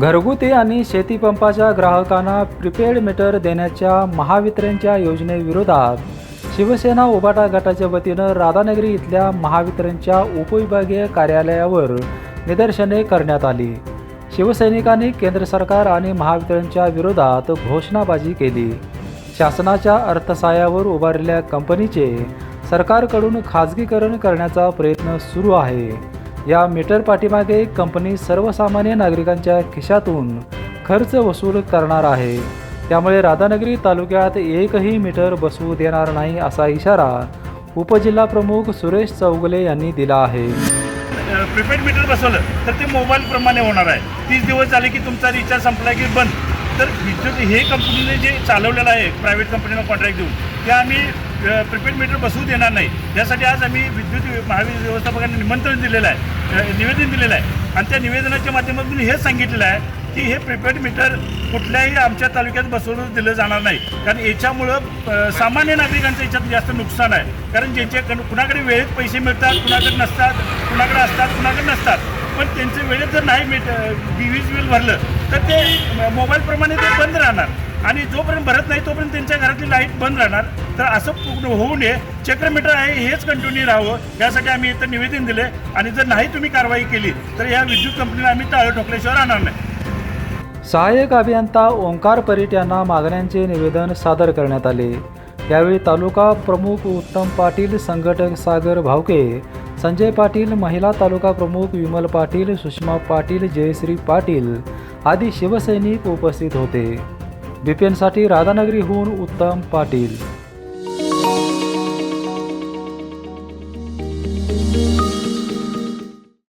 घरगुती आणि शेतीपंपाच्या ग्राहकांना प्रीपेड मीटर देण्याच्या महावितरणच्या योजनेविरोधात शिवसेना उबाटा गटाच्या वतीनं राधानगरी इथल्या महावितरणच्या उपविभागीय कार्यालयावर निदर्शने करण्यात आली. शिवसैनिकांनी केंद्र सरकार आणि महावितरणच्या विरोधात घोषणाबाजी केली. शासनाच्या अर्थसहाय्यावर उभारलेल्या कंपनीचे सरकारकडून खाजगीकरण करण्याचा प्रयत्न सुरू आहे. या मीटर पाठीमागे कंपनी सर्वसामान्य नागरिकांच्या खिशातून खर्च वसूल करणार आहे. त्यामुळे राधानगरी तालुक्यात एकही मीटर बसवू देणार नाही असा इशारा उपजिल्हा प्रमुख सुरेश चौगले यांनी दिला आहे. प्रीपेड मीटर बसवलं तर ते मोबाईलप्रमाणे होणार आहे. तीस दिवस झाले की तुमचा रिचार्ज संपला की बंद. तर विद्युत हे कंपनीने जे चालवलेलं आहे प्रायव्हेट कंपनीला कॉन्ट्रॅक्ट देऊन ते आम्ही प्रिपेड मीटर बसवू देणार नाही. त्यासाठी आज आम्ही विद्युत महावीर व्यवस्थापकांना निमंत्रण दिलेलं आहे. निवेदन दिलेलं आहे. आणि त्या निवेदनाच्या माध्यमातून हेच सांगितलेलं आहे की हे प्रिपेड मीटर कुठल्याही आमच्या तालुक्यात बसवून दिलं जाणार नाही. कारण याच्यामुळं सामान्य नागरिकांचं याच्यात जास्त नुकसान आहे. कारण ज्यांच्या कुणाकडे वेळेत पैसे मिळतात कुणाकडे नसतात कुणाकडे असतात कुणाकडे नसतात. पण त्यांचे वेळेत जर नाही मिट वीज बिल भरलं तर ते मोबाईलप्रमाणे ते बंद राहणार. आणि जोपर्यंत भरत नाही तोपर्यंत त्यांच्या घरातली लाइट बंद राहणार. तर असं पूर्ण होऊ नये. चक्र मीटर आहे हेच कंटिन्यू राहावं. यासाठी आम्ही इथं निवेदन दिले. आणि जर नाही तुम्ही कारवाई केली तर या विद्युत कंपनीला आम्ही टाळं ठोकल्याशिवाय राहणार नाही. सहाय्यक अभियंता ओंकार परीट यांना मागण्यांचे निवेदन सादर करण्यात आले. यावेळी तालुका प्रमुख उत्तम पाटील संघटक सागर भावके संजय पाटील महिला तालुका प्रमुख विमल पाटील सुषमा पाटील जयश्री पाटील आदी शिवसैनिक उपस्थित होते. बीपीएनसाठी राधानगरीहून उत्तम पाटील